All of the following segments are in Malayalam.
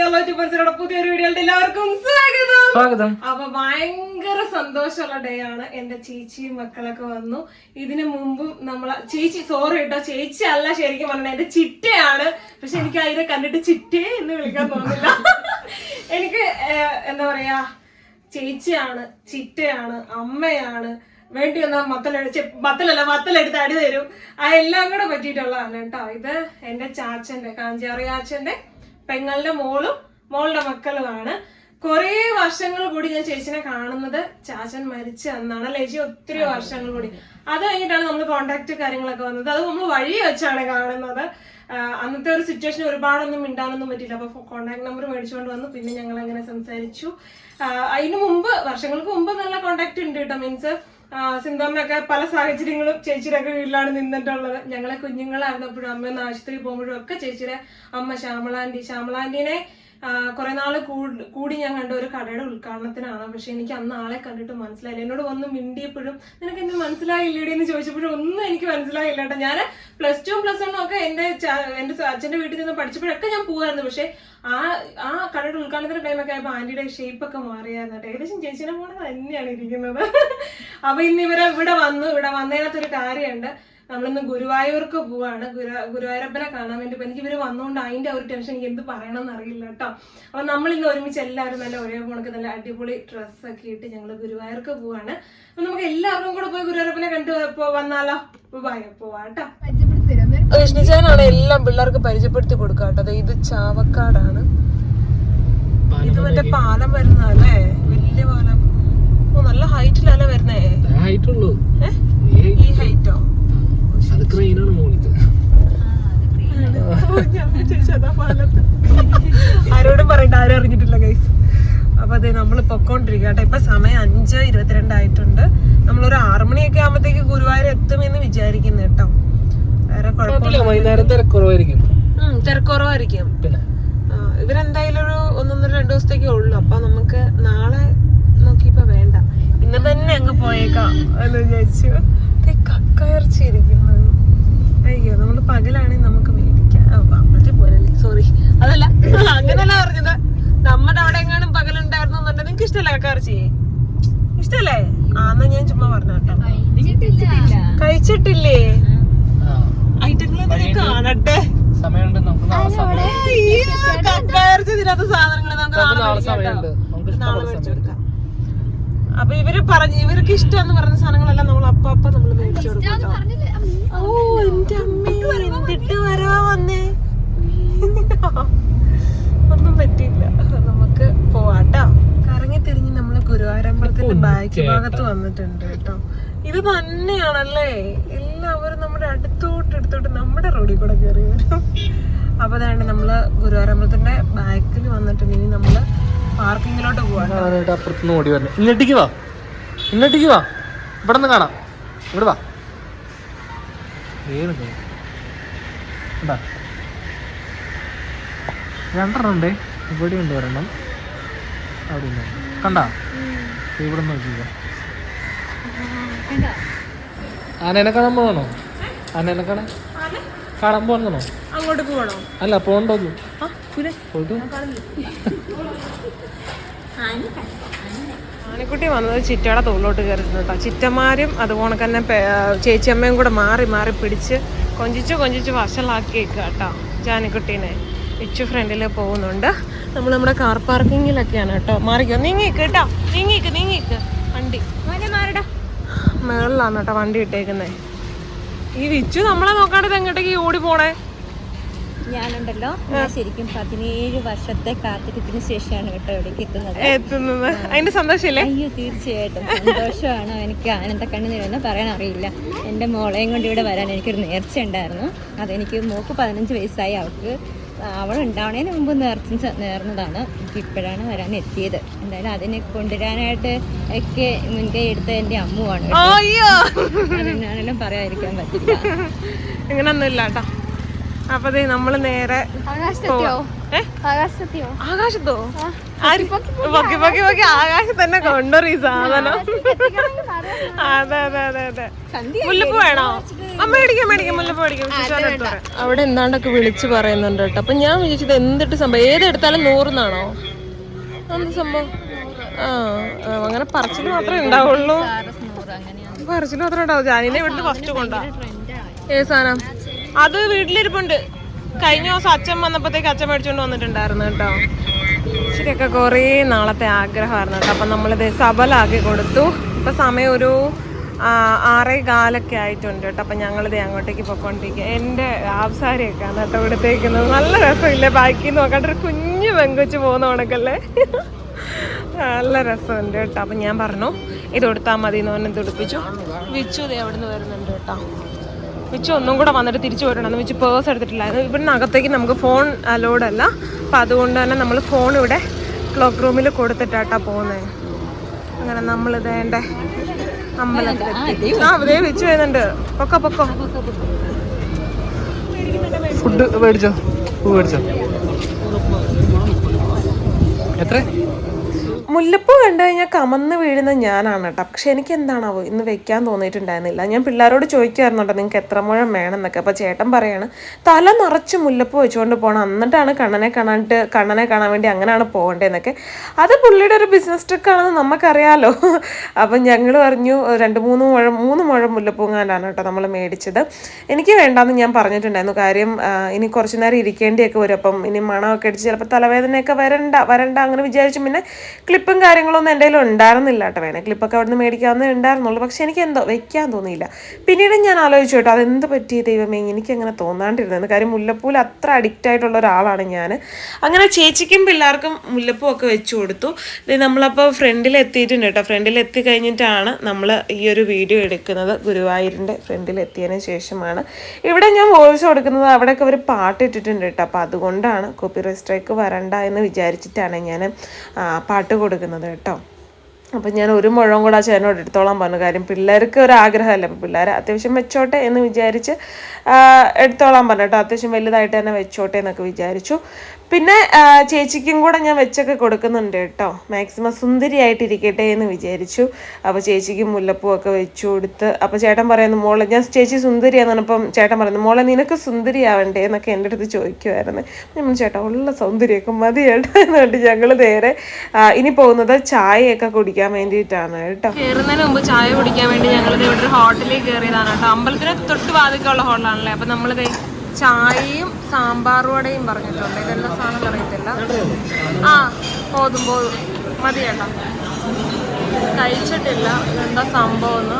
യൂട്യൂബേഴ്സിനോട് പുതിയൊരു വീഡിയോയുടെ എല്ലാവർക്കും സ്വാഗതം. സ്വാഗതം. അപ്പൊ ഭയങ്കര സന്തോഷമുള്ള ഡേ ആണ്. എന്റെ ചേച്ചിയും മക്കളൊക്കെ വന്നു. ഇതിനു മുമ്പും നമ്മളെ ചേച്ചി സോറി കേട്ടോ ചേച്ചി അല്ല ശരിക്കും പറഞ്ഞ എന്റെ ചിറ്റയാണ്. പക്ഷെ എനിക്ക് അതിനെ കണ്ടിട്ട് ചിറ്റേ എന്ന് വിളിക്കാൻ തോന്നില്ല എനിക്ക് എന്താ പറയാ ചേച്ചിയാണ് ചിറ്റയാണ് അമ്മയാണ്. വേണ്ടി വന്നാൽ മത്തലെടുത്ത് മത്തലല്ല മത്തലെടുത്ത് അടി തരും. ആ എല്ലാം കൂടെ പറ്റിയിട്ടുള്ളതാണ് കേട്ടോ. ഇത് എന്റെ ചാച്ചന്റെ കാഞ്ചാറിയാച്ചന്റെ പെങ്ങളുടെ മോളും മോളുടെ മക്കളുമാണ്. കുറേ വർഷങ്ങൾ കൂടി ഞാൻ ചേച്ചിനെ കാണുന്നത് ചാച്ചൻ മരിച്ച അന്നാണ് അല്ലെ? ചേച്ചി ഒത്തിരി വർഷങ്ങൾ കൂടി. അത് കഴിഞ്ഞിട്ടാണ് നമ്മൾ കോണ്ടാക്ട് കാര്യങ്ങളൊക്കെ വന്നത്. അത് നമ്മൾ വഴി വെച്ചാണ് കാണുന്നത്. അന്നത്തെ ഒരു സിറ്റുവേഷൻ ഒരുപാടൊന്നും മിണ്ടാനൊന്നും പറ്റില്ല അപ്പൊ കോണ്ടാക്ട് നമ്പർ മേടിച്ചുകൊണ്ട് വന്നു. പിന്നെ ഞങ്ങൾ അങ്ങനെ സംസാരിച്ചു. അതിനു അതിന് മുമ്പ് വർഷങ്ങൾക്ക് മുമ്പ് നല്ല കോണ്ടാക്ട് ഉണ്ട് കേട്ടോ. മീൻസ് സിന്ധമ്മയൊക്കെ പല സാഹചര്യങ്ങളും ചേച്ചിയുടെ ഒക്കെ വീട്ടിലാണ് നിന്നിട്ടുള്ളത്. ഞങ്ങളെ കുഞ്ഞുങ്ങളായിരുന്നപ്പോഴും അമ്മ ഒന്ന് ആശുപത്രിയിൽ പോകുമ്പോഴും ഒക്കെ ചേച്ചിയുടെ അമ്മ ശ്യാമളാന്റി. ശ്യാമളാന്റിനെ കുറെ നാൾ കൂട്- ഞാൻ കണ്ട ഒരു കടയുടെ ഉദ്ഘാടനത്തിനാണ്. പക്ഷെ എനിക്ക് അന്ന് ആളെ കണ്ടിട്ട് മനസ്സിലായില്ല. എന്നോട് വന്ന് മിണ്ടിയപ്പോഴും നിനക്ക് എന്നെ മനസ്സിലായില്ലേടി? എന്ന് ചോദിച്ചപ്പോഴും ഒന്നും എനിക്ക് മനസ്സിലായില്ല കേട്ടോ. ഞാൻ പ്ലസ് ടു പ്ലസ് വണ്ണും ഒക്കെ എന്റെ എന്റെ അച്ഛന്റെ വീട്ടിൽ നിന്ന് പഠിച്ചപ്പോഴൊക്കെ ഞാൻ പോവായിരുന്നു. പക്ഷെ ആ ആ കടയുടെ ഉദ്ഘാടനത്തിന്റെ ടൈമൊക്കെ ആയപ്പോ ആന്റിയുടെ ഷേപ്പ് ഒക്കെ മാറിയായിരുന്നു കേട്ടോ. ഏകദേശം ചേച്ചിനെ പോലെ തന്നെയാണ് ഇരിക്കുന്നത്. അപ്പൊ ഇന്ന് ഇവരെ ഇവിടെ വന്നു. ഇവിടെ വന്നതിനകത്തൊരു കാര്യമുണ്ട്. നമ്മളിന്ന് ഗുരുവായൂർക്ക് പോവാണ്. ഗുരു ഗുരുവായൂരപ്പനെ കാണാൻ വേണ്ടി ഇപ്പൊ എനിക്ക് ഇവർ വന്നുകൊണ്ട് അതിന്റെ ഒരു ടെൻഷൻ എനിക്ക് എന്ത് പറയണമെന്ന് അറിയില്ല കേട്ടോ. അപ്പൊ നമ്മൾ ഇന്ന് ഒരുമിച്ച് എല്ലാവരും നല്ല ഒരേ പോണക്ക് നല്ല അടിപൊളി ഡ്രസ്സ് ഒക്കെ ഇട്ട് ഞങ്ങൾ ഗുരുവായൂർക്ക് പോവാണ്. അപ്പൊ നമുക്ക് എല്ലാവർക്കും കൂടെ പോയി ഗുരുവായൂരപ്പനെ കണ്ടു വന്നാലോ? പോവാ കേട്ടോ. എല്ലാം പിള്ളേർക്ക് പരിചയപ്പെടുത്തി കൊടുക്കുക കേട്ടോ. ഇത് ചാവക്കാടാണ്. ഇത് മറ്റേ പാലം വരുന്നല്ലേ വലിയ പാലം. ഓ നല്ല ഹൈറ്റിലല്ലേ വരുന്നേ? ഹൈറ്റ് ഉള്ളൂ. ഈ ഹൈറ്റോ അത് ക്രെയിനാണ് മോളിത് ആരോടും പറയണ്ട ആരും അറിഞ്ഞിട്ടില്ല ഗൈസ് അപ്പൊ അതെ നമ്മൾ പൊക്കോണ്ടിരിക്കുക കേട്ടോ. ഇപ്പൊ സമയം അഞ്ച് ഇരുപത്തിരണ്ടായിട്ടുണ്ട് നമ്മളൊരു ആറു മണിയൊക്കെ ആകുമ്പോഴത്തേക്ക് ഗുരുവായൂർ എത്തുമെന്ന് വിചാരിക്കുന്നു കേട്ടോ. വേറെ കുഴപ്പമില്ല വൈകുന്നേരം തിരക്കുറവായിരിക്കും. ഉം, തിരക്കുറവായിരിക്കും. പിന്നെ? ഇവരെന്തായാലും ഒരു ഒന്നൊന്നര രണ്ടു ദിവസത്തേക്കേ ഉള്ളൂ. അപ്പൊ നമുക്ക് നാളെ നോക്കിയപ്പോ വേണ്ട. ഇന്ന് തന്നെ അങ്ങ് പോയേക്കാം എന്ന് വിചാരിച്ചു. കക്കയർച്ചിരിക്കുന്നു അയ്യോ നമ്മൾ പകലാണെങ്കിൽ നമുക്ക് മേടിക്കാം അമ്പലത്തിൽ പോരല്ലേ? സോറി അതല്ല അങ്ങനല്ല പറഞ്ഞത്. നമ്മുടെ അവിടെ എങ്ങാനും പകലുണ്ടായിരുന്നു എന്നുണ്ടെങ്കിൽ നിങ്ങൾക്ക് ഇഷ്ടമല്ല കക്കയിറച്ചി? ഇഷ്ടല്ലേ? ആന്ന ഞാൻ ചുമ്മാ പറഞ്ഞ കേട്ടോ. കഴിച്ചിട്ടില്ലേ. ആ. കാണട്ടെ. സമയമുണ്ട് നമുക്ക് സാധനങ്ങൾ നമുക്ക് നാളെ നാളെ മേടിച്ചു കൊടുക്കാം. അപ്പൊ ഇവർ പറഞ്ഞു ഇവർക്ക് ഇഷ്ടം എന്ന് പറഞ്ഞ സാധനങ്ങളെല്ലാം നമ്മൾ അപ്പ അപ്പ നമ്മൾ മേടിച്ചു കൊടുക്കും. ഓ എന്റെ അമ്മേ എന്തിട്ട് വരാ വന്നേ? ഒന്നും പറ്റിയില്ല. നമുക്ക് പോവാട്ടോ. കറങ്ങി തിരിഞ്ഞ് നമ്മൾ ഗുരുവായൂരമ്പലത്തിന്റെ ബാക്ക് ഭാഗത്ത് വന്നിട്ടുണ്ട് കേട്ടോ. ഇത് തന്നെയാണല്ലേ? എല്ലാവരും നമ്മുടെ അടുത്തോട്ട് എടുത്തോട്ട് നമ്മുടെ റോഡിൽ കൂടെ കയറി വരും. അപ്പൊ അതാണ് നമ്മൾ ഗുരുവായൂരമ്പലത്തിന്റെ ബാക്കിൽ വന്നിട്ടുണ്ട്. ഇനി നമ്മൾ പാർക്കിങ്ങിലോട്ട് പോവാണ് ഞാനായിട്ട് അപ്പുറത്തുനിന്ന് ഓടി വരണം. ഇങ്ങോട്ടേക്ക് വാ. ഇങ്ങോട്ടേക്ക് വാ. ഇവിടെ നിന്ന് കാണാം. ഇവിടെ വാ. കേറ്. രണ്ടെണ്ണം ഉണ്ടേ. ഇവിടെ ഉണ്ട് ഒരെണ്ണം. അവിടെ ഉണ്ട് കണ്ട? ഇവിടെ നോക്കിക്കോ. ആനേനെ കാണാൻ പോകണോ ആനേനെ കാണാൻ? കാണാൻ പോകണോ അങ്ങോട്ട് പോകണോ അല്ല പോകണ്ടോന്നു ആനക്കുട്ടി വന്നത് ചിറ്റയുടെ തോളിലോട്ട് കയറിയിരുന്നു കേട്ടോ. ചിറ്റന്മാരും അതുപോലെ തന്നെ ചേച്ചിയമ്മയും കൂടെ മാറി മാറി പിടിച്ച് കൊഞ്ചിച്ച് കൊഞ്ചിച്ച് വഷളാക്കിയേക്കുക കേട്ടോ ജാനിക്കുട്ടീനെ. ഇച്ചു ഫ്രണ്ടിൽ പോകുന്നുണ്ട്. നമ്മൾ നമ്മുടെ കാർ പാർക്കിങ്ങിലൊക്കെയാണ് കേട്ടോ. മാറിക്കോ. നീങ്ങിക്ക് കേട്ടോ. നീങ്ങിക്ക് നീങ്ങിക്ക്. വണ്ടി. മേളിലാണ് കേട്ടോ വണ്ടി ഇട്ടേക്കുന്നേ. ഈ വിച്ചു നമ്മളെ നോക്കാണ്ട് എങ്ങോട്ടേക്ക് ഓടി പോണേ? ഞാനുണ്ടല്ലോ. ശരിക്കും പതിനേഴ് വർഷത്തെ കാത്തിരിപ്പിന് ശേഷമാണ് കേട്ടോ ഇവിടേക്ക് എത്തുന്നത്. എത്തുന്നത്. അതിന്റെ സന്തോഷമില്ലേ? അയ്യോ തീർച്ചയായിട്ടും. സന്തോഷമാണ്? എനിക്ക് ആനന്ദ കണ്ണുനീരെന്ന് പറയാൻ അറിയില്ല എന്റെ മോളെയും കൊണ്ട് ഇവിടെ വരാൻ എനിക്കൊരു നേർച്ച ഉണ്ടായിരുന്നു. അതെനിക്ക് മോക്ക് പതിനഞ്ച് വയസ്സായി. അവൾക്ക് അവൾ ഉണ്ടാവണതിന് മുമ്പ് നേർച്ച നേർന്നതാണ്. എനിക്ക് ഇപ്പോഴാണ് വരാൻ എത്തിയത്. എന്തായാലും അതിനെ കൊണ്ടുവരാനായിട്ട് ഒക്കെ മുൻകൈ എടുത്ത എന്റെ അമ്മുവാണ് അതിനാണെങ്കിലും പറയാതിരിക്കാൻ പറ്റില്ല. അങ്ങനൊന്നുമില്ല കേട്ടോ. അപ്പൊ നമ്മൾ നേരെ. ഏ? ആകാശത്തോ? പൊക്കി പൊക്കി പൊക്കി ആകാശത്ത് തന്നെ കൊണ്ടുവരും ഈ സാധനം. അതെ അതെ അതെ അതെ. മുല്ലപ്പൂ വേണോ? അമ്മ മേടിക്കാം മേടിക്കാം. മുല്ലപ്പൂ മേടിക്കാം. അവിടെ എന്താണ്ടൊക്കെ വിളിച്ചു പറയുന്നുണ്ട് കേട്ടോ. അപ്പൊ ഞാൻ വിചാരിച്ചത് എന്തിട്ട് സംഭവം? ഏതെടുത്താലും നൂറുന്നാണോ? എന്ത് സംഭവം? ആ ആ, അങ്ങനെ പറച്ചിൽ മാത്രമേ ഉണ്ടാവുള്ളൂ. പറച്ചിൽ മാത്രമേ ഉണ്ടാവും ജാനിനെ ഇവിടുന്ന് ഫസ്റ്റ് കൊണ്ടാ. ഏത് സാധനം? അത് വീട്ടിലിരിപ്പുണ്ട്. കഴിഞ്ഞ ദിവസം അച്ഛൻ വന്നപ്പോഴത്തേക്ക് അച്ഛൻ മേടിച്ചോണ്ട് വന്നിട്ടുണ്ടായിരുന്നു കേട്ടോ. ശരിയൊക്കെ കുറേ നാളത്തെ ആഗ്രഹമായിരുന്നു കേട്ടോ. അപ്പം നമ്മളിത് സബലാക്കി കൊടുത്തു. ഇപ്പം സമയം ഒരു ആറേ കാലൊക്കെ ആയിട്ടുണ്ട് കേട്ടോ. അപ്പം ഞങ്ങളിത് അങ്ങോട്ടേക്ക് പോയിക്കൊണ്ടിരിക്കുക. എന്റെ ആബ്സാരിയൊക്കെയാണ് കേട്ടോ ഇവിടത്തേക്കുന്നത് നല്ല രസമില്ലേ? ബാക്കി നോക്കാണ്ട് ഒരു കുഞ്ഞു പെങ്കൊച്ച് പോകുന്ന കണക്കല്ലേ? നല്ല രസമുണ്ട് കേട്ടോ. അപ്പം ഞാൻ പറഞ്ഞു ഇത് കൊടുത്താൽ മതി എന്ന് പറഞ്ഞ് തുടിപ്പിച്ചു വിച്ചു അവിടെ നിന്ന് വരുന്നുണ്ട് കേട്ടോ. വിച്ചു ഒന്നും കൂടെ വന്നിട്ട് തിരിച്ചു വരണമെന്ന് വെച്ച് പേഴ്സ് എടുത്തിട്ടില്ലായിരുന്നു ഇവിടുന്ന് അകത്തേക്ക് നമുക്ക് ഫോൺ അലോഡ് അല്ല. അപ്പം അതുകൊണ്ട് തന്നെ നമ്മൾ ഫോൺ ഇവിടെ ക്ലോക്ക് റൂമിൽ കൊടുത്തിട്ടാട്ടാ പോകുന്നത് അങ്ങനെ നമ്മൾ ഇതേണ്ട അമ്പലത്തിലെത്തി. ആ അതേ വെച്ച് വരുന്നുണ്ട്. പൊക്കോ പൊക്കോ. ഫുഡ് മേടിച്ചോ? പൂ മേടിച്ചോ? എത്ര? മുല്ലപ്പൂ കണ്ടു കഴിഞ്ഞാൽ കമന്ന് വീഴുന്ന ഞാനാണ് കേട്ടോ. പക്ഷെ എനിക്ക് എന്താണാവോ ഇന്ന് വെക്കാൻ തോന്നിയിട്ടുണ്ടായിരുന്നില്ല. ഞാൻ പിള്ളേരോട് ചോദിക്കുമായിരുന്നു കേട്ടോ നിങ്ങൾക്ക് എത്ര മുഴം വേണം എന്നൊക്കെ അപ്പോൾ ചേട്ടൻ പറയാണ് തല നിറച്ച് മുല്ലപ്പൂ വെച്ചുകൊണ്ട് പോകണം എന്നിട്ടാണ് കണ്ണനെ കാണാണ്ട് കണ്ണനെ കാണാൻ വേണ്ടി അങ്ങനെയാണ് പോകേണ്ടതെന്നൊക്കെ. അത് പുള്ളിയുടെ ഒരു ബിസിനസ് ട്രിക്കാണെന്ന് നമുക്കറിയാലോ. അപ്പം ഞങ്ങൾ പറഞ്ഞു രണ്ട് മൂന്ന് മുഴം മൂന്ന് മുഴം മുല്ലപ്പൂങ്ങാനാണ് കേട്ടോ നമ്മൾ മേടിച്ചത്. എനിക്ക് വേണ്ടാന്ന് ഞാൻ പറഞ്ഞിട്ടുണ്ടായിരുന്നു. കാര്യം ഇനി കുറച്ച് നേരം ഇരിക്കേണ്ടിയൊക്കെ വരും. അപ്പം ഇനി മണമൊക്കെ അടിച്ച് ചിലപ്പോൾ തലവേദനയൊക്കെ വരണ്ട വരണ്ട അങ്ങനെ വിചാരിച്ചു പിന്നെ ക്ലിപ്പും കാര്യങ്ങളൊന്നും എന്റെ കയ്യിൽ ഉണ്ടായിരുന്നില്ല കേട്ടോ. വേണേ ക്ലിപ്പൊക്കെ അവിടുന്ന് മേടിക്കാവുന്ന ഉണ്ടായിരുന്നുള്ളൂ. പക്ഷെ എനിക്ക് എന്തോ വെക്കാൻ തോന്നിയില്ല. പിന്നീട് ഞാൻ ആലോചിച്ചു കേട്ടോ അതെന്ത് പറ്റി ദൈവമേ? എനിക്ക് അങ്ങനെ തോന്നാണ്ടിരുന്നത്. കാര്യം മുല്ലപ്പൂവിൽ അത്ര അഡിക്റ്റ് ആയിട്ടുള്ള ഒരാളാണ് ഞാൻ അങ്ങനെ ചേച്ചിക്കും പിള്ളേർക്കും മുല്ലപ്പൂ ഒക്കെ വെച്ചു കൊടുത്തു. നമ്മളപ്പോൾ ഫ്രണ്ടിൽ എത്തിയിട്ടുണ്ട് കേട്ടോ. ഫ്രണ്ടിൽ എത്തി കഴിഞ്ഞിട്ടാണ് നമ്മൾ ഈ ഒരു വീഡിയോ എടുക്കുന്നത്. ഗുരുവായൂരിന്റെ ഫ്രണ്ടിൽ എത്തിയതിന് ശേഷമാണ്. ഇവിടെ ഞാൻ വോയിസ് കൊടുക്കുന്നത് അവിടെയൊക്കെ അവർ പാട്ട് ഇട്ടിട്ടുണ്ട് കേട്ടോ. അപ്പോൾ അതുകൊണ്ടാണ് കോപ്പി സ്ട്രൈക്ക് വരണ്ട എന്ന് വിചാരിച്ചിട്ടാണ് ഞാൻ പാട്ട് കേട്ടോ. അപ്പം ഞാൻ ഒരു മുഴം കൂടെ ആ ചേട്ടനോട് എടുത്തോളാൻ പറഞ്ഞു. കാര്യം പിള്ളേർക്ക് ഒരു ആഗ്രഹമല്ല. അപ്പം പിള്ളേർ അത്യാവശ്യം വെച്ചോട്ടെ എന്ന് വിചാരിച്ച് എടുത്തോളാൻ പറഞ്ഞു കേട്ടോ. അത്യാവശ്യം വലുതായിട്ട് തന്നെ വെച്ചോട്ടെ എന്നൊക്കെ വിചാരിച്ചു. പിന്നെ ചേച്ചിക്കും കൂടെ ഞാൻ വെച്ചൊക്കെ കൊടുക്കുന്നുണ്ട് കേട്ടോ. മാക്സിമം സുന്ദരിയായിട്ടിരിക്കട്ടെ എന്ന് വിചാരിച്ചു. അപ്പോൾ ചേച്ചിക്ക് മുല്ലപ്പൂ ഒക്കെ വെച്ചു കൊടുത്ത് അപ്പോൾ ചേട്ടൻ പറയുന്നു മോളെ ഞാൻ ചേച്ചി സുന്ദരിയാണെന്ന് അപ്പം ചേട്ടൻ പറയുന്നു മോളെ നിനക്ക് സുന്ദരിയാവണ്ടേ എന്നൊക്കെ എന്റെ അടുത്ത് ചോദിക്കുമായിരുന്നു നമ്മൾ ചേട്ടാ ഉള്ള സൗന്ദര്യമൊക്കെ മതി കേട്ടോ എന്നുകൊണ്ട് ഞങ്ങൾ നേരെ ഇനി പോകുന്നത് ചായയൊക്കെ കുടിക്കാൻ വേണ്ടിയിട്ടാണ് കേട്ടോ. കയറുന്നതിന് മുമ്പ് ചായ കുടിക്കാൻ വേണ്ടി ഞങ്ങൾ ഇവിടെ ഒരു ഹോട്ടലിൽ കയറിയതാണ് കേട്ടോ. അമ്പലത്തിന് തൊട്ട് വാതിക്കുള്ള ഹോട്ടലാണല്ലേ? അപ്പം നമ്മളിത് ചായയും സാമ്പാർ വടയും പറഞ്ഞിട്ടുണ്ട്. ഇതെല്ലാം സാധനം അറിയത്തില്ല. ആ പോതും പോതും മതി കേട്ടോ കഴിച്ചിട്ടില്ല. എന്താ സംഭവം എന്ന്?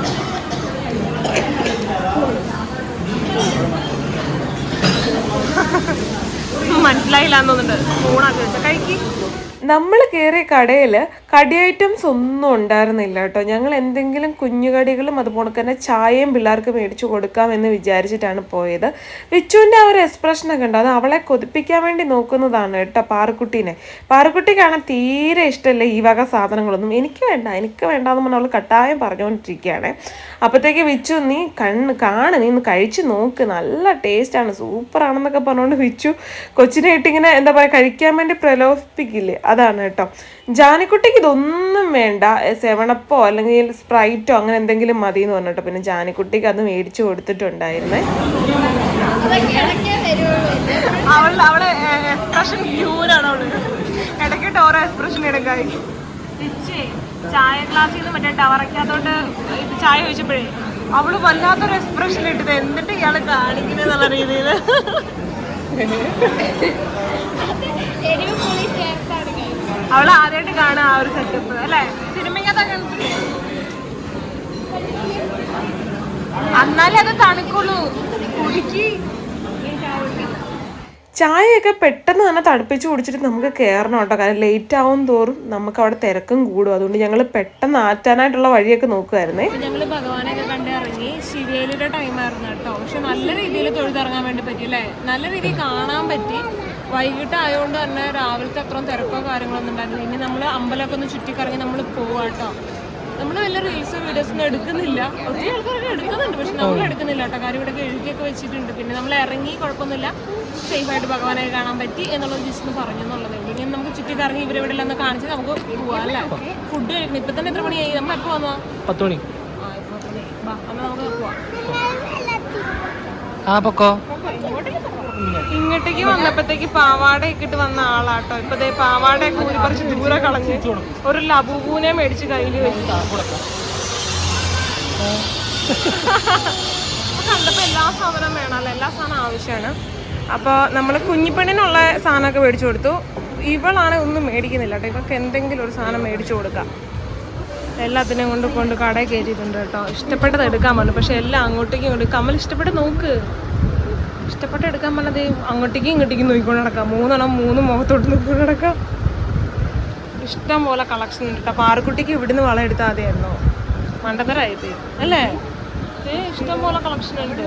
മനസ്സിലായില്ലാന്ന് തോന്നുന്നുണ്ട്. സ്പൂണാക്കി വെച്ച. കഴിക്കി. നമ്മൾ കയറിയ കടയിൽ കടി ഐറ്റംസ് ഒന്നും ഉണ്ടായിരുന്നില്ല കേട്ടോ. ഞങ്ങൾ എന്തെങ്കിലും കുഞ്ഞുകടികളും അതുപോലെ തന്നെ ചായയും പിള്ളേർക്ക് മേടിച്ചു കൊടുക്കാമെന്ന് വിചാരിച്ചിട്ടാണ് പോയത്. വിച്ചുവിന്റെ ആ ഒരു എക്സ്പ്രഷനൊക്കെ ഉണ്ട് അത് അവളെ കൊതിപ്പിക്കാൻ വേണ്ടി നോക്കുന്നതാണ് കേട്ടോ പാറുക്കുട്ടീനെ. പാറുക്കുട്ടിക്കാണ് തീരെ ഇഷ്ടമല്ല ഈ വക സാധനങ്ങളൊന്നും. എനിക്ക് വേണ്ട എനിക്ക് വേണ്ടാന്ന് പറഞ്ഞാൽ അവൾ കട്ടായം പറഞ്ഞുകൊണ്ടിരിക്കുകയാണ്. അപ്പോഴത്തേക്ക് വിച്ചു നീ കണ്ണ് കാണ് നീ ഒന്ന് കഴിച്ച് നോക്ക്. നല്ല ടേസ്റ്റാണ് സൂപ്പറാണെന്നൊക്കെ പറഞ്ഞുകൊണ്ട് വിച്ചു കൊച്ചിനെ ഇട്ടിങ്ങനെ എന്താ പറയുക കഴിക്കാൻ വേണ്ടി പ്രലോഭിപ്പിക്കില്ലേ? അതാണ് കേട്ടോ. ജാനിക്കുട്ടിക്ക് ഇതൊന്നും വേണ്ട. സെവണപ്പോ അല്ലെങ്കിൽ സ്പ്രൈറ്റോ അങ്ങനെ എന്തെങ്കിലും മതി എന്ന് പറഞ്ഞിട്ട് പിന്നെ ജാനിക്കുട്ടിക്ക് അത് മേടിച്ചു കൊടുത്തിട്ടുണ്ടായിരുന്നേ. അവൾ അവളെ എക്സ്പ്രഷൻ ക്യൂരാണ് അവൾ. ഇടയ്ക്കിട്ട് ഓരോ എക്സ്പ്രഷൻ എടുക്കായി ചായ ഗ്ലാസ്സിൽ നിന്ന് മറ്റേ ടവറയ്ക്കകത്തോട്ട് ഇത് ചായ ചോദിച്ചപ്പോഴേ അവൾ വല്ലാത്തൊരു എക്സ്പ്രഷൻ ഇട്ടത് എന്നിട്ട് ഇയാൾ കാണിക്കുന്നത് എന്നുള്ള രീതിയിൽ അവൾ ആദ്യമായിട്ട് കാണുക ആ ഒരു സെറ്റപ്പ് അല്ലേ സിനിമയ്ക്കകത്തൊക്കെ കണ്ടിട്ടില്ലേ? എന്നാലേ അത് തണുക്കുള്ളൂ കുടിക്ക് ചായയൊക്കെ പെട്ടെന്ന് തന്നെ തണുപ്പിച്ച് കുടിച്ചിട്ട് നമുക്ക് കയറണം കേട്ടോ. കാരണം ലേറ്റ് ആവും തോറും നമുക്ക് അവിടെ തിരക്കും കൂടും. അതുകൊണ്ട് ഞങ്ങൾ പെട്ടെന്ന് ആറ്റാനായിട്ടുള്ള വഴിയൊക്കെ നോക്കുമായിരുന്നേ ഞങ്ങൾ ഭഗവാനെയൊക്കെ കണ്ട് ഇറങ്ങി ശിവേലിയുടെ ടൈമായിരുന്നു കേട്ടോ. പക്ഷെ നല്ല രീതിയിൽ തൊഴുതിറങ്ങാൻ വേണ്ടി പറ്റി അല്ലേ? നല്ല രീതിയിൽ കാണാൻ പറ്റി. വൈകിട്ട് ആയതുകൊണ്ട് തന്നെ രാവിലത്തെ അത്രയും തിരക്കോ കാര്യങ്ങളൊന്നും ഉണ്ടായിരുന്നില്ല. ഇനി നമ്മൾ അമ്പലമൊക്കെ ഒന്ന് ചുറ്റിക്കറങ്ങി നമ്മൾ പോവാട്ടോ നമ്മൾ വല്ല റീൽസ് വീഡിയോസ് ഒന്നും എടുക്കുന്നില്ല. ഒത്തിരി ആൾക്കാരൊക്കെ എടുക്കുന്നുണ്ട്. പക്ഷെ നമ്മൾ എടുക്കുന്നില്ല കേട്ടോ. കാര്യം ഇവിടെ എഴുതിയൊക്കെ വെച്ചിട്ടുണ്ട്. പിന്നെ നമ്മൾ ഇറങ്ങി കുഴപ്പമൊന്നുമില്ല. സേഫ് ആയിട്ട് ഭഗവാനെ കാണാൻ പറ്റി എന്നുള്ളത് ജസ്റ്റ് ഒന്ന് പറഞ്ഞു എന്നുള്ളതേ ഉള്ളൂ. ഇനി നമുക്ക് ചുറ്റി കറങ്ങി ഇവരെ ഇവിടെ ഒന്ന് കാണിച്ച് നമുക്ക് പോവാം അല്ലേ? ഫുഡ് കഴിക്കണം ഇപ്പൊ തന്നെ എത്ര മണിയായി? നമ്മൾ എപ്പോ വന്നോ പത്ത് മണി. ആ പൊക്കോ. ഇങ്ങോട്ടേക്ക് വന്നപ്പോഴത്തേക്ക് പാവാട ഇട്ട് വന്ന ആളാട്ടോ. ഇപ്പൊ ദേ പാവാടയൊക്കെ ഊരി പറിച്ച് ദൂരെ കളഞ്ഞ് ഒരു ലബുബൂനെ മേടിച്ച് കയ്യിൽ വെച്ചു. കണ്ടപ്പോ എല്ലാ സാധനവും വേണമല്ലോ എല്ലാ സാധനം ആവശ്യമാണ്. അപ്പോൾ നമ്മൾ കുഞ്ഞിപ്പെണ്ണിനുള്ള സാധനമൊക്കെ മേടിച്ചു കൊടുത്തു. ഇവളാണ് ഒന്നും മേടിക്കുന്നില്ല കേട്ടോ. ഇവൾക്ക് എന്തെങ്കിലും ഒരു സാധനം മേടിച്ചു കൊടുക്കാം. എല്ലാത്തിനെയും കൊണ്ട് കൊണ്ട് കടയിൽ കയറ്റിയിട്ടുണ്ട് കേട്ടോ. ഇഷ്ടപ്പെട്ടത് എടുക്കാൻ പറഞ്ഞു. പക്ഷെ എല്ലാം അങ്ങോട്ടേക്കും ഇങ്ങോട്ടും കമ്മൽ ഇഷ്ടപ്പെട്ട് നോക്ക്. ഇഷ്ടപ്പെട്ട് എടുക്കാൻ പറഞ്ഞത് അങ്ങോട്ടേക്കും ഇങ്ങോട്ടേക്കും നോക്കിക്കൊണ്ട് നടക്കാം. മൂന്നെണ്ണം മൂന്ന് മുഖത്തോട്ട് നോക്കിക്കൊണ്ട് നടക്കാം. ഇഷ്ടം പോലെ കളക്ഷൻ ഉണ്ട് കേട്ടോ. പാറക്കുട്ടിക്ക് ഇവിടുന്ന് വളം എടുത്താൽ മതിയായിരുന്നു. മണ്ടത്തരായി അല്ലേ? ഇഷ്ടം പോലെ കളക്ഷൻ ഉണ്ട്.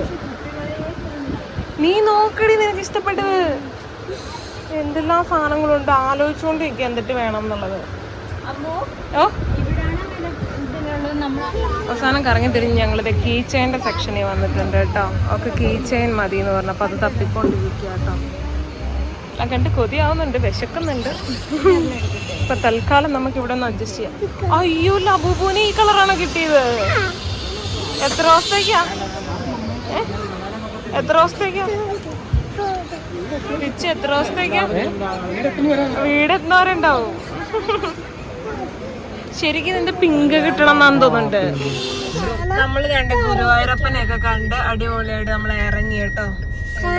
നീ നോക്കടി നിനക്ക് ഇഷ്ടപ്പെട്ടത്. എന്തെല്ലാം സാധനങ്ങളുണ്ട്? ആലോചിച്ചുകൊണ്ടിരിക്കുക എന്നിട്ട് വേണം എന്നുള്ളത് അവസാനം കറങ്ങി തിരിഞ്ഞ് ഞങ്ങളിത് കീ ചെയിന്റെ സെക്ഷനിൽ വന്നിട്ടുണ്ട് കേട്ടോ. ഒക്കെ കീ ചെയിൻ മതി എന്ന് പറഞ്ഞപ്പോൾ അത് തപ്പിക്കൊണ്ടിരിക്കുക കേട്ടോ. ആ കണ്ട് കൊതിയാവുന്നുണ്ട് വിശക്കുന്നുണ്ട്. ഇപ്പൊ തൽക്കാലം നമുക്ക് ഇവിടെ ഒന്ന് അഡ്ജസ്റ്റ് ചെയ്യാം. അയ്യോ ലബുബൂന് ഈ കളറാണ് കിട്ടിയത്? എത്ര ദിവസത്തേക്കാ? ഏ? എത്ര ദിവസത്തേക്കാ? പിച്ച് എത്ര ദിവസത്തേക്കാ? വീട് എത്തുന്നവരുണ്ടാവും ശരിക്കും നിന്റെ പിങ്ക് കിട്ടണം എന്നാന്ന് തോന്നുന്നുണ്ട്. നമ്മൾ രണ്ട് ഗുരുവായൂരപ്പനെയൊക്കെ കണ്ട് അടിപൊളിയായിട്ട് നമ്മൾ ഇറങ്ങി കേട്ടോ.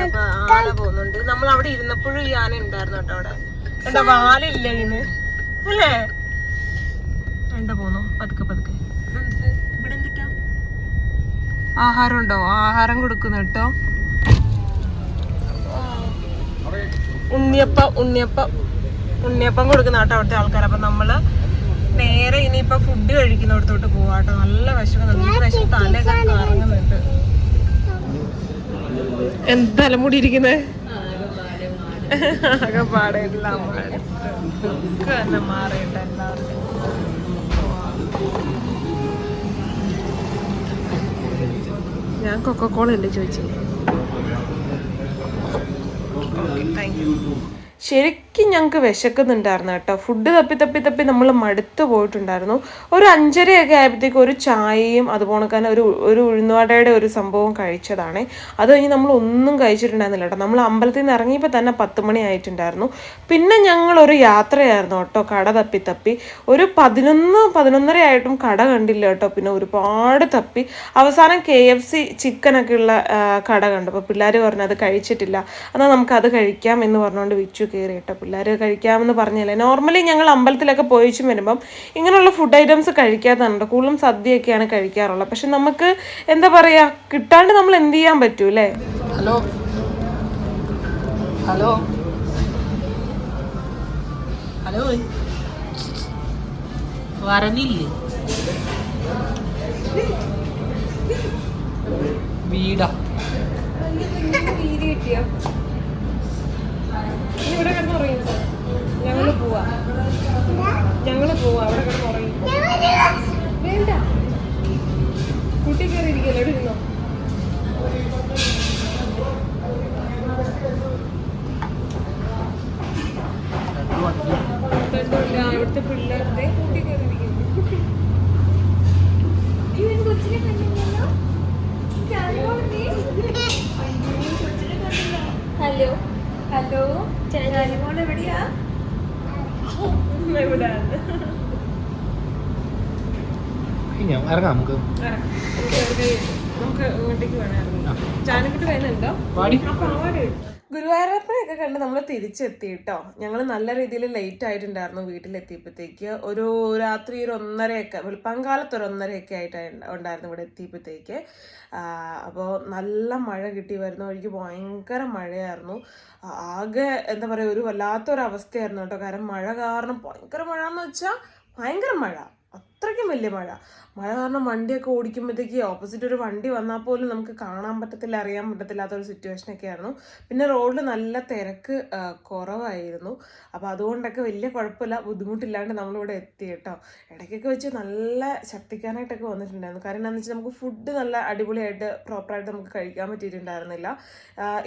അപ്പൊ ആന പോകുന്നുണ്ട്. നമ്മൾ അവിടെ ഇരുന്നപ്പോഴും ഈ ആന ഉണ്ടായിരുന്നു കേട്ടോ അവിടെ. എന്താ വാലില്ല ഇന്ന്? അല്ലേ? എന്താ പോന്നു. പതുക്കെ പതുക്കെ ഇതെന്ത്? ഇവിടെ എന്തിട്ടാ ആഹാരം ഉണ്ടോ ആഹാരം കൊടുക്കുന്നു കേട്ടോ. ഉണ്ണിയപ്പ ഉണ്ണിയപ്പ ഉണ്ണിയപ്പം കൊടുക്കുന്ന കേട്ടോ അവിടുത്തെ ആൾക്കാർ അപ്പൊ നമ്മൾ നേരെ ഇനിയിപ്പൊ ഫുഡ് കഴിക്കുന്നിടത്തോട്ട് പോവാട്ടോ നല്ല വിശക്ക് നല്ല വിശക്ക് തലയൊക്കെ കറങ്ങുന്നുണ്ട്. എന്ത് തലമുടി ഇരിക്കുന്നേ ആകെ പാടെല്ലാം തന്നെ മാറിയിട്ട് എല്ലാവർക്കും. ഞാൻ കൊക്കക്കോള അല്ലേ ചോദിച്ചത് ശരി ശരിക്കും ഞങ്ങൾക്ക് വിശക്കുന്നുണ്ടായിരുന്നു കേട്ടോ. ഫുഡ് തപ്പി തപ്പി തപ്പി നമ്മൾ മടുത്ത് പോയിട്ടുണ്ടായിരുന്നു. ഒരു അഞ്ചരയൊക്കെ ആയപ്പോഴത്തേക്ക് ഒരു ചായയും അതുപോലെ തന്നെ ഒരു ഒരു ഉഴുന്നുവടയുടെ ഒരു സംഭവം കഴിച്ചതാണ്. അത് കഴിഞ്ഞ് നമ്മൾ ഒന്നും കഴിച്ചിട്ടുണ്ടായിരുന്നില്ല കേട്ടോ. നമ്മൾ അമ്പലത്തിൽ നിന്ന് ഇറങ്ങിയപ്പോൾ തന്നെ പത്ത് മണി ആയിട്ടുണ്ടായിരുന്നു. പിന്നെ ഞങ്ങളൊരു യാത്രയായിരുന്നു കേട്ടോ കട തപ്പി തപ്പി. ഒരു പതിനൊന്ന് പതിനൊന്നര ആയിട്ടും കട കണ്ടില്ല കേട്ടോ. പിന്നെ ഒരുപാട് തപ്പി. അവസാനം കെ എഫ് സി ചിക്കനൊക്കെ ഉള്ള കട കണ്ടു. അപ്പോൾ പിള്ളേർ പറഞ്ഞു അത് കഴിച്ചിട്ടില്ല. എന്നാൽ നമുക്കത് കഴിക്കാം എന്ന് പറഞ്ഞുകൊണ്ട് വിച്ചു കയറി കേട്ടോ പിള്ളേർ കഴിക്കാമെന്ന് പറഞ്ഞല്ലേ? നോർമലി ഞങ്ങൾ അമ്പലത്തിലൊക്കെ പോയിച്ചും വരുമ്പം ഇങ്ങനെയുള്ള ഫുഡ് ഐറ്റംസ് കഴിക്കാത്തതുണ്ട്. കൂടുതലും സദ്യയൊക്കെയാണ് കഴിക്കാറുള്ളത്. പക്ഷെ നമുക്ക് എന്താ പറയുക കിട്ടാണ്ട് നമ്മൾ എന്ത് ചെയ്യാൻ പറ്റൂ അല്ലേ? ഹലോ? ഹലോ? ഹലോ? വരണില്ലേ? വീടാ. ഇവിടെ ഞങ്ങൾ പോവാ. ഞങ്ങൾ പോവാ. അവിടെ കിടന്നുറങ്ങി വേണ്ട. കുട്ടി കയറി ഇരിക്കല്ലോ ഇവിടുത്തെ പിള്ളേരുടെ കുട്ടി കയറി ഇരിക്കുന്നു ഹലോ ഹലോ ചാരിമോൾ എവിടെയാ? ഞാൻ ഇറങ്ങാം നമുക്ക്. നമുക്ക് ഇങ്ങോട്ടേക്ക് വേണമായിരുന്നു. ജാനക്കുട്ടി വരുന്നുണ്ടോ പാടി ഗുരുവായൂരപ്പനെയൊക്കെ കണ്ട് നമ്മൾ തിരിച്ചെത്തി കേട്ടോ ഞങ്ങൾ നല്ല രീതിയിൽ ലേറ്റ് ആയിട്ടുണ്ടായിരുന്നു വീട്ടിലെത്തിയപ്പോഴത്തേക്ക് ഒരു രാത്രി ഒരു ഒന്നരയൊക്കെ വെളുപ്പാങ്കാലത്ത് ഒരു ഒന്നരയൊക്കെ ആയിട്ട് ഉണ്ടായിരുന്നു ഇവിടെ എത്തിയപ്പോഴത്തേക്ക് അപ്പോൾ നല്ല മഴ കിട്ടി. വരുന്ന വഴിക്ക് ഭയങ്കര മഴയായിരുന്നു. ആകെ എന്താ പറയുക ഒരു വല്ലാത്തൊരവസ്ഥയായിരുന്നു കേട്ടോ. കാരണം മഴ കാരണം ഭയങ്കര മഴ എന്ന് വെച്ചാൽ ഭയങ്കര മഴ. അത്രയ്ക്കും വലിയ മഴ. മഴ കാരണം വണ്ടിയൊക്കെ ഓടിക്കുമ്പോഴത്തേക്ക് ഓപ്പോസിറ്റ് ഒരു വണ്ടി വന്നാൽ പോലും നമുക്ക് കാണാൻ പറ്റത്തില്ല അറിയാൻ പറ്റത്തില്ലാത്ത ഒരു സിറ്റുവേഷൻ ഒക്കെ ആയിരുന്നു. പിന്നെ റോഡിൽ നല്ല തിരക്ക് കുറവായിരുന്നു. അപ്പോൾ അതുകൊണ്ടൊക്കെ വലിയ കുഴപ്പമില്ല ബുദ്ധിമുട്ടില്ലാണ്ട് നമ്മളിവിടെ എത്തി കേട്ടോ. ഇടയ്ക്കൊക്കെ വെച്ച് നല്ല ശക്തിക്കാനായിട്ടൊക്കെ വന്നിട്ടുണ്ടായിരുന്നു. കാരണം എന്താണെന്ന് വെച്ചാൽ നമുക്ക് ഫുഡ് നല്ല അടിപൊളിയായിട്ട് പ്രോപ്പറായിട്ട് നമുക്ക് കഴിക്കാൻ പറ്റിയിട്ടുണ്ടായിരുന്നില്ല.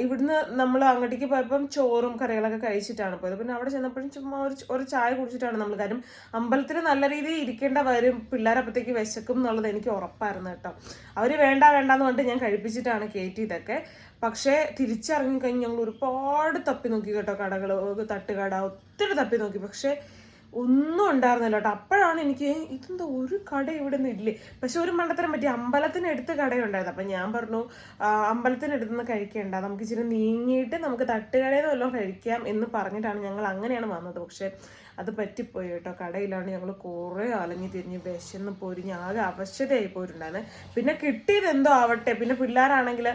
ഇവിടുന്ന് നമ്മൾ അങ്ങോട്ടേക്ക് പോയപ്പം ചോറും കറികളൊക്കെ കഴിച്ചിട്ടാണ് പോയത്. പിന്നെ അവിടെ ചെന്നപ്പോഴും ചുമ്മാ ഒരു ഒരു ചായ കുടിച്ചിട്ടാണ് നമ്മൾ കാരണം അമ്പലത്തിൽ നല്ല രീതിയിൽ ഇരിക്കേണ്ട വരും പിള്ളേരപ്പത്തേക്ക് വിശക്കും എന്നുള്ളത് എനിക്ക് ഉറപ്പായിരുന്നു കേട്ടോ. അവർ വേണ്ട വേണ്ടാന്ന് പറഞ്ഞിട്ട് ഞാൻ കഴിപ്പിച്ചിട്ടാണ് കയറ്റിയതൊക്കെ പക്ഷേ തിരിച്ചിറങ്ങി കഴിഞ്ഞ് ഞങ്ങൾ ഒരുപാട് തപ്പി നോക്കി കേട്ടോ കടകൾ തട്ടുകട ഒത്തിരി തപ്പി നോക്കി. പക്ഷേ ഒന്നും ഉണ്ടായിരുന്നില്ല കേട്ടോ. അപ്പോഴാണ് എനിക്ക് ഇതെന്താ ഒരു കട ഇവിടെ നിന്ന് ഇല്ലേ? പക്ഷെ ഒരു മണ്ടത്തരം പറ്റി അമ്പലത്തിനടുത്ത് കടയുണ്ടായിരുന്നു. അപ്പം ഞാൻ പറഞ്ഞു "ആ, അമ്പലത്തിനടുത്ത് നിന്ന് കഴിക്കേണ്ട. നമുക്ക് ഇച്ചിരി നീങ്ങിയിട്ട് നമുക്ക് തട്ടുകടയിൽ നിന്ന് വല്ലതും കഴിക്കാം എന്ന് പറഞ്ഞിട്ടാണ് ഞങ്ങൾ അങ്ങനെയാണ് വന്നത്. പക്ഷെ അത് പറ്റിപ്പോയി കേട്ടോ. കടയിലാണ് ഞങ്ങൾ കുറേ അലഞ്ഞു തിരിഞ്ഞ് വിശന്ന് പൊരിഞ്ഞ് ആകെ അവശതയായി പോയിട്ടുണ്ടായിരുന്നു. പിന്നെ കിട്ടിയത് എന്തോ ആവട്ടെ. പിന്നെ പിള്ളേരാണെങ്കിൽ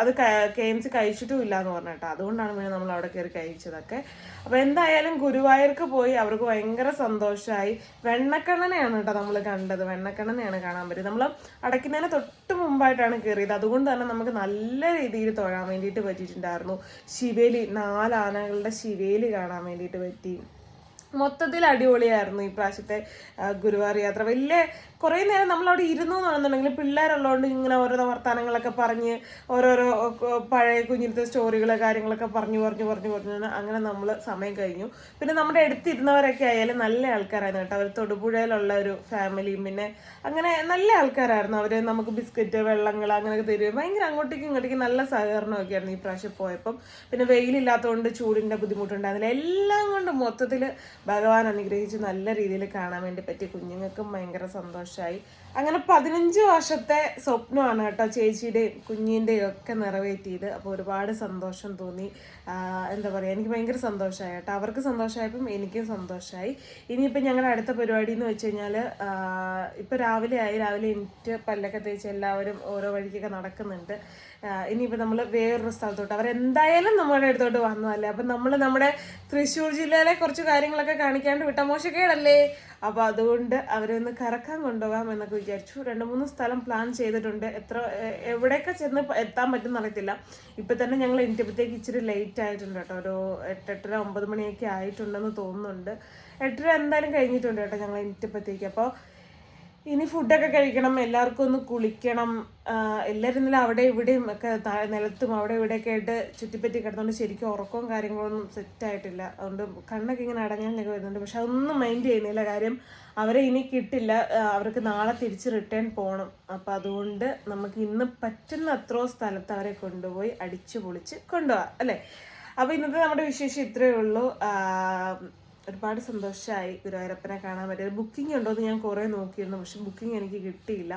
അത് കെ എം സി കഴിച്ചിട്ടും ഇല്ല എന്ന് പറഞ്ഞു കേട്ടോ അതുകൊണ്ടാണ് പിന്നെ നമ്മൾ അവിടെ കയറി കഴിച്ചതൊക്കെ. അപ്പോൾ എന്തായാലും ഗുരുവായൂർക്ക് പോയി അവർക്ക് ഭയങ്കര സന്തോഷമായി വെണ്ണക്കണ്ണനെയാണ് കേട്ടോ നമ്മൾ കണ്ടത്. വെണ്ണക്കണ്ണനെയാണ് കാണാൻ പറ്റിയത്. നമ്മൾ അടയ്ക്കുന്നതിന് തൊട്ട് മുമ്പായിട്ടാണ് കയറിയത്. അതുകൊണ്ട് തന്നെ നമുക്ക് നല്ല രീതിയിൽ തൊഴാൻ വേണ്ടിയിട്ട് പറ്റിയിട്ടുണ്ടായിരുന്നു. ശിവേലി നാലാനകളുടെ ശിവേലി കാണാൻ വേണ്ടിയിട്ട് പറ്റി. മൊത്തത്തിൽ അടിപൊളിയായിരുന്നു ഈ പ്രാവശ്യത്തെ ഗുരുവായൂർ യാത്ര. വലിയ കുറേ നേരം നമ്മൾ അവിടെ ഇരുന്നു എന്നുണ്ടെന്നുണ്ടെങ്കിൽ പിള്ളേരുള്ളതുകൊണ്ട് ഇങ്ങനെ ഓരോ വർത്തമാനങ്ങളൊക്കെ പറഞ്ഞ് ഓരോരോ പഴയ കുഞ്ഞിലത്തെ സ്റ്റോറികൾ കാര്യങ്ങളൊക്കെ പറഞ്ഞു പറഞ്ഞു പറഞ്ഞു പറഞ്ഞു അങ്ങനെ നമ്മൾ സമയം കഴിഞ്ഞു. പിന്നെ നമ്മുടെ അടുത്തിരുന്നവരൊക്കെ ആയാലും നല്ല ആൾക്കാരായിരുന്നു കേട്ടോ. അവർ തൊടുപുഴയിലുള്ള ഒരു ഫാമിലിയും പിന്നെ അങ്ങനെ നല്ല ആൾക്കാരായിരുന്നു. അവർ നമുക്ക് ബിസ്ക്കറ്റ് വെള്ളങ്ങൾ അങ്ങനെയൊക്കെ തരുകയും ഭയങ്കര അങ്ങോട്ടേക്കും ഇങ്ങോട്ടേക്കും നല്ല സഹകരണമൊക്കെ ആയിരുന്നു ഈ പ്രാവശ്യം പോയപ്പം. പിന്നെ വെയിലില്ലാത്തതുകൊണ്ട് ചൂടിന്റെ ബുദ്ധിമുട്ടുണ്ടായിരുന്നില്ല. എല്ലാം കൊണ്ടും മൊത്തത്തിൽ ഭഗവാൻ അനുഗ്രഹിച്ച് നല്ല രീതിയിൽ കാണാൻ വേണ്ടി പറ്റി കുഞ്ഞുങ്ങൾക്കും ഭയങ്കര സന്തോഷമായി അങ്ങനെ പതിനഞ്ച് വർഷത്തെ സ്വപ്നമാണ് കേട്ടോ ചേച്ചിയുടെയും കുഞ്ഞിന്റെയും ഒക്കെ നിറവേറ്റിയത്. അപ്പോൾ ഒരുപാട് സന്തോഷം തോന്നി. എന്താ പറയുക എനിക്ക് ഭയങ്കര സന്തോഷമായി കേട്ടോ. അവർക്ക് സന്തോഷമായപ്പം എനിക്കും സന്തോഷമായി ഇനിയിപ്പോൾ ഞങ്ങളുടെ അടുത്ത പരിപാടി എന്ന് വെച്ച് കഴിഞ്ഞാൽ ഇപ്പോൾ രാവിലെ ആയി. രാവിലെ എനിക്ക് പല്ലൊക്കെ തേച്ച് എല്ലാവരും ഓരോ വഴിക്കൊക്കെ നടക്കുന്നുണ്ട്. ഇനിയിപ്പോൾ നമ്മൾ വേറൊരു സ്ഥലത്തോട്ട്. അവരെന്തായാലും നമ്മുടെ അടുത്തോട്ട് വന്നതല്ലേ. അപ്പം നമ്മൾ നമ്മുടെ തൃശ്ശൂർ ജില്ലയിലെ കുറച്ച് കാര്യങ്ങളൊക്കെ കാണിക്കാണ്ട് വിട്ട മോശക്കേടല്ലേ അപ്പോൾ അതുകൊണ്ട് അവരൊന്ന് കറക്കാൻ കൊണ്ടുപോകാം എന്നൊക്കെ വിചാരിച്ചു. രണ്ട് മൂന്ന് സ്ഥലം പ്ലാൻ ചെയ്തിട്ടുണ്ട്. എത്ര എവിടെയൊക്കെ ചെന്ന് എത്താൻ പറ്റും അറിയത്തില്ല. ഇപ്പം തന്നെ ഞങ്ങൾ എണീറ്റപ്പോഴത്തേക്ക് ഇച്ചിരി ലേറ്റ് ആയിട്ടുണ്ട് കേട്ടോ. ഒരു എട്ടെട്ടര ഒമ്പത് മണിയൊക്കെ ആയിട്ടുണ്ടെന്ന് തോന്നുന്നുണ്ട്. എട്ടര എന്തായാലും കഴിഞ്ഞിട്ടുണ്ട് കേട്ടോ ഞങ്ങൾ എണീറ്റപ്പോഴത്തേക്ക് അപ്പോൾ ഇനി ഫുഡൊക്കെ കഴിക്കണം എല്ലാവർക്കും ഒന്ന് കുളിക്കണം എല്ലാവരും ഇന്നലെ അവിടെ ഇവിടെയും ഒക്കെ താഴെ നിലത്തും അവിടെ ഇവിടെയൊക്കെ ആയിട്ട് ചുറ്റിപ്പറ്റി കിടന്നുകൊണ്ട് ശരിക്കും ഉറക്കവും കാര്യങ്ങളൊന്നും സെറ്റ് ആയിട്ടില്ല. അതുകൊണ്ട് കണ്ണൊക്കെ ഇങ്ങനെ അടങ്ങാനൊക്കെ വരുന്നുണ്ട്. പക്ഷെ അതൊന്നും മൈൻഡ് ചെയ്യുന്നില്ല. കാര്യം അവരെ ഇനി കിട്ടില്ല. അവർക്ക് നാളെ തിരിച്ച് റിട്ടേൺ പോകണം അപ്പം അതുകൊണ്ട് നമുക്ക് ഇന്ന് പറ്റുന്ന അത്രയോ സ്ഥലത്ത് അവരെ കൊണ്ടുപോയി അടിച്ചു പൊളിച്ച് കൊണ്ടുപോകാം അല്ലേ? അപ്പോൾ ഇന്നത്തെ നമ്മുടെ വിശേഷം ഇത്രയേ ഉള്ളൂ. ഒരുപാട് സന്തോഷമായി ഗുരുവായൂരപ്പനെ കാണാൻ പറ്റിയത് ബുക്കിംഗ് ഉണ്ടോ എന്ന് ഞാൻ കുറേ നോക്കിയിരുന്നു പക്ഷെ ബുക്കിംഗ് എനിക്ക് കിട്ടിയില്ല.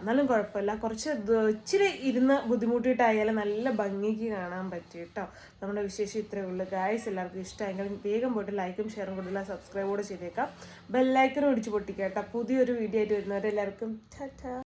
എന്നാലും കുഴപ്പമില്ല. കുറച്ച് ഇച്ചിരി ഇരുന്ന് ബുദ്ധിമുട്ടിയിട്ടായാലും നല്ല ഭംഗിക്ക് കാണാൻ പറ്റി കേട്ടോ. നമ്മുടെ വിശേഷം ഇത്രയേ ഉള്ളൂ. ഗായ്സ് എല്ലാവർക്കും ഇഷ്ടമായെങ്കിൽ വേഗം പോയിട്ട് ലൈക്കും ഷെയറും കൊടുത്തില്ല സബ്സ്ക്രൈബ് കൂടെ ചെയ്തേക്കാം. ബെല്ലൈക്കനും ഇടിച്ച് പൊട്ടിക്കാം കേട്ടോ. പുതിയൊരു വീഡിയോ ആയിട്ട് വരുന്നവരെല്ലാവർക്കും ടാറ്റാ